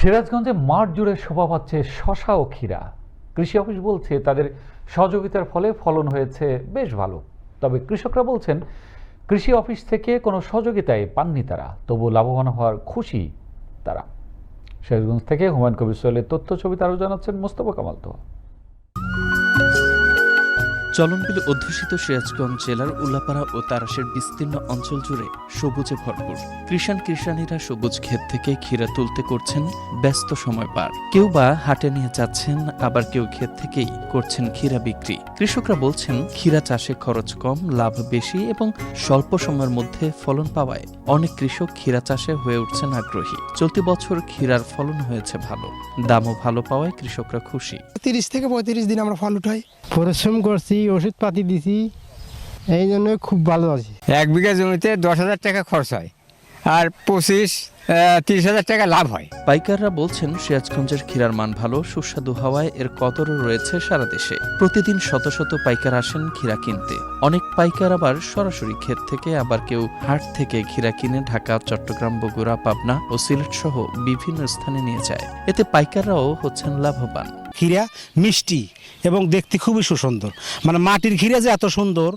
সিরাজগঞ্জে মাঠ জুড়ে শোভা পাচ্ছে শশা ও ক্ষীরা। কৃষি অফিস বলছে তাদের সহযোগিতার ফলে ফলন হয়েছে বেশ ভালো। তবে কৃষকরা বলছেন, কৃষি অফিস থেকে কোনো সহযোগিতায় পাননি তারা, তবু লাভবান হওয়ার খুশি তারা। সিরাজগঞ্জ থেকে হুমায়ুন কবির সোহেলের তথ্য ছবি তারও জানাচ্ছেন মোস্তফা কামাল তো চলনবিল অধ্যুষিত সিরাজগঞ্জ জেলার উল্লাপাড়া ও তারাশের বিস্তীর্ণ অঞ্চল জুড়ে সবুজে ভরপুর। কৃষাণ কৃষাণীরা সবুজ ক্ষেত থেকে ক্ষীরা তুলতে করছেন ব্যস্ত সময় পার। কেউ বা হাটে নিয়ে যাচ্ছেন আবার কেউ ক্ষেত থেকেই করছেন ক্ষীরা বিক্রি। কৃষকরা বলছেন ক্ষীরা চাষে খরচ কম লাভ বেশি এবং স্বল্প সময়ের মধ্যে ফলন পাওয়ায় অনেক কৃষক ক্ষীরা চাষে হয়ে উঠছেন আগ্রহী। চলতি বছর ক্ষীরার ফলন হয়েছে ভালো। দামও ভালো পাওয়ায় কৃষকরা খুশি। তিরিশ থেকে পঁয়ত্রিশ দিন আমরা ফল উঠাই। পরিশ্রম করছি ওষুধ পাতি দিছি এই জন্য খুব ভালো আছি। এক বিঘা জমিতে দশ হাজার টাকা খরচ হয়। আর পঁচিশ তিরিশ হাজার টাকা লাভ হয়। পাইকাররা বলছেন সিরাজগঞ্জের ক্ষীরার মান ভালো সুস্বাদু হওয়ায় এর কদরও রয়েছে সারা দেশে। প্রতিদিন শত শত পাইকার আসেন ক্ষীরা কিনতে। অনেক পাইকার আবার সরাসরি ক্ষেত থেকে আবার কেউ হাট থেকে ক্ষীরা কিনে ঢাকা চট্টগ্রাম বগুড়া পাবনা ও সিলেট সহ বিভিন্ন স্থানে নিয়ে যায়। এতে পাইকাররাও হচ্ছেন লাভবান। ক্ষীরা মিষ্টি এবং দেখতে খুবই সুন্দর মানে মাটির ক্ষীরা যে এত সুন্দর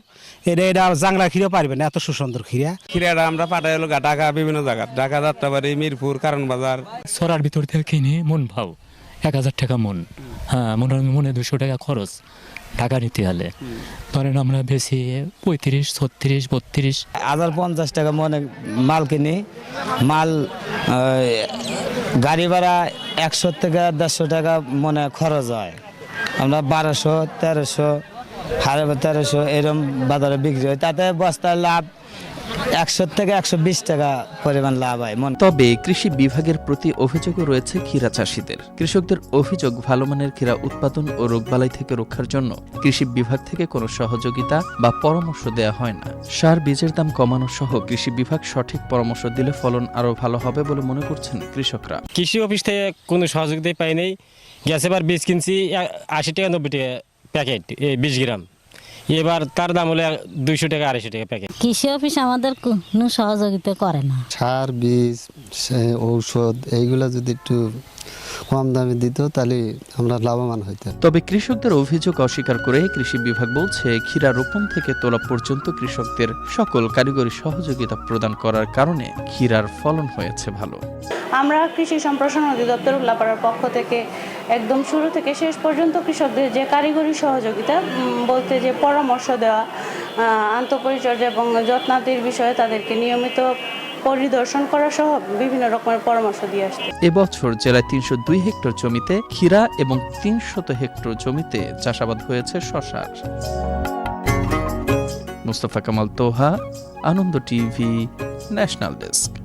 এটা এটা জাংলা ক্ষীরা পারবে না এত সুন্দর ক্ষীরা। ক্ষীরাটা আমরা পাঠাই হলো ঢাকা বিভিন্ন জায়গা। ঢাকা যাত্রাবাড়ি মিরপুর কারণ বাজার। সরার ভিতর থেকে কিনে মন ভাও। এক হাজার টাকা মন। হ্যাঁ মনে মনে দুশো টাকা খরচ টাকা নিতে হলে। ধরেন আমরা বেশি পঁয়ত্রিশ ছত্রিশ বত্রিশ। হাজার পঞ্চাশ টাকা মনে মাল কিনি। মাল গাড়ি ভাড়া একশো থেকে দেড়শো টাকা মনে খরচ হয়। আমরা বারোশো তেরোশো সাড়ে তেরোশো এরম বাজারে বিক্রি হয়। তাতে বস্তার লাভ একশো থেকে একশো বিশ টাকা পরিমাণ লাভ হয় মন তবে কৃষি বিভাগের প্রতি অভিযোগও রয়েছে ক্ষীরা চাষিদের। কৃষকদের অভিযোগ ভালো মানের ক্ষীরা উৎপাদন ও রোগবালাই থেকে রক্ষার জন্য কৃষি বিভাগ থেকে কোনো সহযোগিতা বা পরামর্শ দেওয়া হয় না। সার বীজের দাম কমানো সহ কৃষি বিভাগ সঠিক পরামর্শ দিলে ফলন আরও ভালো হবে বলে মনে করছেন কৃষকরা। কৃষি অফিস থেকে কোনো সহযোগিতাই পাই নাই। গ্যাস এবার বীজ কিনছি আশি টাকা নব্বই টাকা প্যাকেট এই বিশ গ্রাম। এবার তার দাম হলো দুইশো টাকা আড়াইশো টাকা প্যাকেট কৃষি অফিস আমাদের কোনো সহযোগিতা করে না। সার বীজ ঔষধ এইগুলো যদি একটু কম দামে দিত তাহলে আমরা লাভবান হইতাম। তবে কৃষকদের অভিযোগ অস্বীকার করে কৃষি বিভাগ বলছে ক্ষীরা রোপণ থেকে তোলা পর্যন্ত কৃষকদের সকল কারিগরি সহযোগিতা প্রদান করার কারণে ক্ষীরার ফলন হয়েছে ভালো। আমরা কৃষি সম্প্রসারণ অধিদপ্তর উল্লাপাড়ার পক্ষ থেকে একদম শুরু থেকে শেষ পর্যন্ত কৃষকদের যে কারিগরি সহযোগিতা বলতে যে পরামর্শ দেওয়া আন্তঃপরিচর্যা এবং যত্নাদির বিষয়ে তাদেরকে নিয়মিত পরিদর্শন করা সহ বিভিন্ন রকমের পরামর্শ দিয়ে আসছে। এবছর জেলায় তিনশো দুই হেক্টর জমিতে ক্ষীরা এবং তিনশত হেক্টর জমিতে চাষাবাদ হয়েছে শশার। Mustafa Kamal Toha, Ananda TV, national desk.